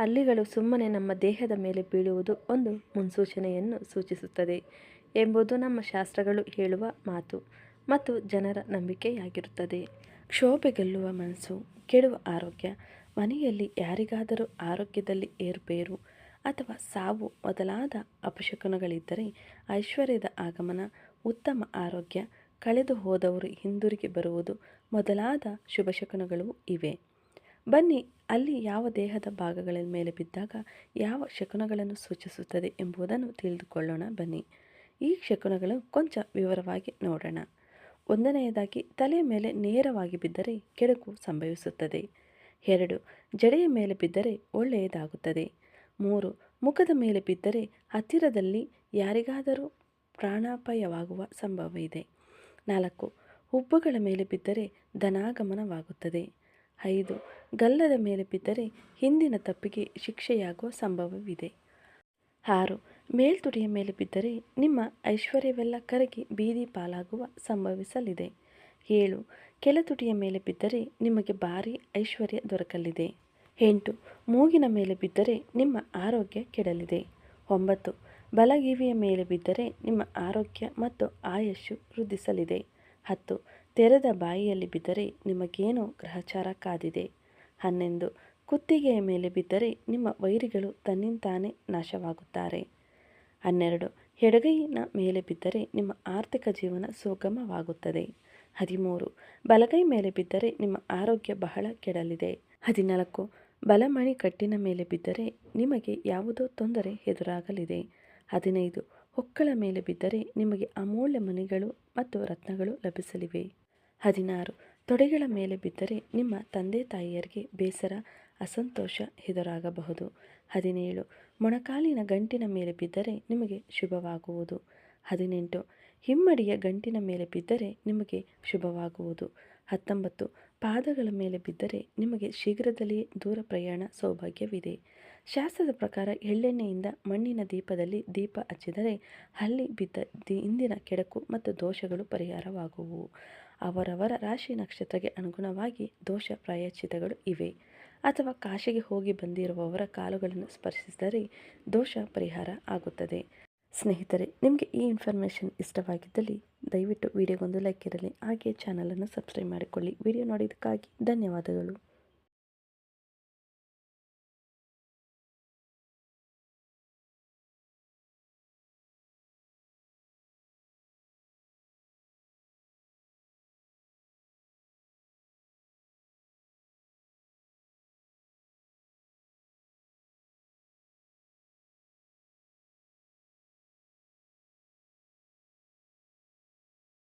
ಹಲ್ಲಿಗಳು ಸುಮ್ಮನೆ ನಮ್ಮ ದೇಹದ ಮೇಲೆ ಬೀಳುವುದು ಒಂದು ಮುನ್ಸೂಚನೆಯನ್ನು ಸೂಚಿಸುತ್ತದೆ ಎಂಬುದು ನಮ್ಮ ಶಾಸ್ತ್ರಗಳು ಹೇಳುವ ಮಾತು ಮತ್ತು ಜನರ ನಂಬಿಕೆಯಾಗಿರುತ್ತದೆ. ಕ್ಷೋಭೆಗೆಲ್ಲುವ ಮನಸ್ಸು, ಕೆಡುವ ಆರೋಗ್ಯ, ಮನೆಯಲ್ಲಿ ಯಾರಿಗಾದರೂ ಆರೋಗ್ಯದಲ್ಲಿ ಏರುಪೇರು ಅಥವಾ ಸಾವು ಮೊದಲಾದ ಅಪಶಕುನಗಳಿದ್ದರೆ ಐಶ್ವರ್ಯದ ಆಗಮನ, ಉತ್ತಮ ಆರೋಗ್ಯ ಕಳೆದು ಹೋದವರು ಹಿಂದಿರುಗಿ ಬರುವುದು ಮೊದಲಾದ ಶುಭಶಕುನಗಳು ಇವೆ. ಬನ್ನಿ, ಅಲ್ಲಿ ಯಾವ ದೇಹದ ಭಾಗಗಳ ಮೇಲೆ ಬಿದ್ದಾಗ ಯಾವ ಶಕುನಗಳನ್ನು ಸೂಚಿಸುತ್ತದೆ ಎಂಬುದನ್ನು ತಿಳಿದುಕೊಳ್ಳೋಣ ಬನ್ನಿ. ಈ ಶಕುನಗಳು ಕೊಂಚ ವಿವರವಾಗಿ ನೋಡೋಣ. ಒಂದನೆಯದಾಗಿ ತಲೆಯ ಮೇಲೆ ನೇರವಾಗಿ ಬಿದ್ದರೆ ಕೆಡುಕು ಸಂಭವಿಸುತ್ತದೆ. ಎರಡು, ಜಡೆಯ ಮೇಲೆ ಬಿದ್ದರೆ ಒಳ್ಳೆಯದಾಗುತ್ತದೆ. ಮೂರು, ಮುಖದ ಮೇಲೆ ಬಿದ್ದರೆ ಹತ್ತಿರದಲ್ಲಿ ಯಾರಿಗಾದರೂ ಪ್ರಾಣಾಪಾಯವಾಗುವ ಸಂಭವವಿದೆ. ನಾಲ್ಕು, ಹುಬ್ಬುಗಳ ಮೇಲೆ ಬಿದ್ದರೆ ಧನಾಗಮನವಾಗುತ್ತದೆ. ಐದು. ಗಲ್ಲದ ಮೇಲೆ ಬಿದ್ದರೆ ಹಿಂದಿನ ತಪ್ಪಿಗೆ ಶಿಕ್ಷೆಯಾಗುವ ಸಂಭವವಿದೆ. ಆರು. ಮೇಲ್ತುಡಿಯ ಮೇಲೆ ಬಿದ್ದರೆ ನಿಮ್ಮ ಐಶ್ವರ್ಯವೆಲ್ಲ ಕರಗಿ ಬೀದಿ ಪಾಲಾಗುವ ಸಂಭವಿಸಲಿದೆ. ಏಳು. ಕೆಳತುಟಿಯ ಮೇಲೆ ಬಿದ್ದರೆ ನಿಮಗೆ ಭಾರಿ ಐಶ್ವರ್ಯ ದೊರಕಲಿದೆ. ಎಂಟು. ಮೂಗಿನ ಮೇಲೆ ಬಿದ್ದರೆ ನಿಮ್ಮ ಆರೋಗ್ಯ ಕೆಡಲಿದೆ. ಒಂಬತ್ತು. ಬಲಗಿವಿಯ ಮೇಲೆ ಬಿದ್ದರೆ ನಿಮ್ಮ ಆರೋಗ್ಯ ಮತ್ತು ಆಯಸ್ಸು ವೃದ್ಧಿಸಲಿದೆ. ಹತ್ತು. ತೆರೆದ ಬಾಯಿಯಲ್ಲಿ ಬಿದ್ದರೆ ನಿಮಗೇನೋ ಗ್ರಹಚಾರ ಕಾದಿದೆ? ಹನ್ನೊಂದು ಕುತ್ತಿಗೆಯ ಮೇಲೆ ಬಿದ್ದರೆ ನಿಮ್ಮ ವೈರಿಗಳು ತನ್ನಿಂತಾನೇ ನಾಶವಾಗುತ್ತಾರೆ. ಹನ್ನೆರಡು. ಎಡಗೈನ ಮೇಲೆ ಬಿದ್ದರೆ ನಿಮ್ಮ ಆರ್ಥಿಕ ಜೀವನ ಸುಗಮವಾಗುತ್ತದೆ. ಹದಿಮೂರು. ಬಲಗೈ ಮೇಲೆ ಬಿದ್ದರೆ ನಿಮ್ಮ ಆರೋಗ್ಯ ಬಹಳ ಕೆಡಲಿದೆ. ಹದಿನಾಲ್ಕು. ಬಲಮಣಿ ಕಟ್ಟಿನ ಮೇಲೆ ಬಿದ್ದರೆ ನಿಮಗೆ ಯಾವುದೋ ತೊಂದರೆ ಎದುರಾಗಲಿದೆ. ಹದಿನೈದು. ಹೊಕ್ಕಳ ಮೇಲೆ ಬಿದ್ದರೆ ನಿಮಗೆ ಅಮೂಲ್ಯ ಮನೆಗಳು ಮತ್ತು ರತ್ನಗಳು ಲಭಿಸಲಿವೆ. ಹದಿನಾರು. ತೊಡೆಗಳ ಮೇಲೆ ಬಿದ್ದರೆ ನಿಮ್ಮ ತಂದೆ ತಾಯಿಯರಿಗೆ ಬೇಸರ, ಅಸಂತೋಷ ಎದುರಾಗಬಹುದು. ಹದಿನೇಳು. ಮೊಣಕಾಲಿನ ಗಂಟಿನ ಮೇಲೆ ಬಿದ್ದರೆ ನಿಮಗೆ ಶುಭವಾಗುವುದು. ಹದಿನೆಂಟು. ಹಿಮ್ಮಡಿಯ ಗಂಟಿನ ಮೇಲೆ ಬಿದ್ದರೆ ನಿಮಗೆ ಶುಭವಾಗುವುದು. ಹತ್ತೊಂಬತ್ತು. ಪಾದಗಳ ಮೇಲೆ ಬಿದ್ದರೆ ನಿಮಗೆ ಶೀಘ್ರದಲ್ಲಿಯೇ ದೂರ ಪ್ರಯಾಣ ಸೌಭಾಗ್ಯವಿದೆ. ಶಾಸ್ತ್ರದ ಪ್ರಕಾರ ಎಳ್ಳೆಣ್ಣೆಯಿಂದ ಮಣ್ಣಿನ ದೀಪದಲ್ಲಿ ದೀಪ ಹಚ್ಚಿದರೆ ಅಲ್ಲಿ ಬಿದ್ದ ಇಂದಿನ ಕೆಡಕು ಮತ್ತು ದೋಷಗಳು ಪರಿಹಾರವಾಗುವು. ಅವರವರ ರಾಶಿ ನಕ್ಷತ್ರಕ್ಕೆ ಅನುಗುಣವಾಗಿ ದೋಷ ಪ್ರಾಯಶ್ಚಿತಗಳು ಇವೆ. ಅಥವಾ ಕಾಶಿಗೆ ಹೋಗಿ ಬಂದಿರುವವರ ಕಾಲುಗಳನ್ನು ಸ್ಪರ್ಶಿಸಿದರೆ ದೋಷ ಪರಿಹಾರ ಆಗುತ್ತದೆ. ಸ್ನೇಹಿತರೆ, ನಿಮಗೆ ಈ ಇನ್ಫಾರ್ಮೇಷನ್ ಇಷ್ಟವಾಗಿದ್ದಲ್ಲಿ ದಯವಿಟ್ಟು ವಿಡಿಯೋಗೊಂದು ಲೈಕ್ ಇರಲಿ, ಹಾಗೆ ಚಾನಲನ್ನು ಸಬ್ಸ್ಕ್ರೈಬ್ ಮಾಡಿಕೊಳ್ಳಿ. ವಿಡಿಯೋ ನೋಡಿದ್ದಕ್ಕಾಗಿ ಧನ್ಯವಾದಗಳು.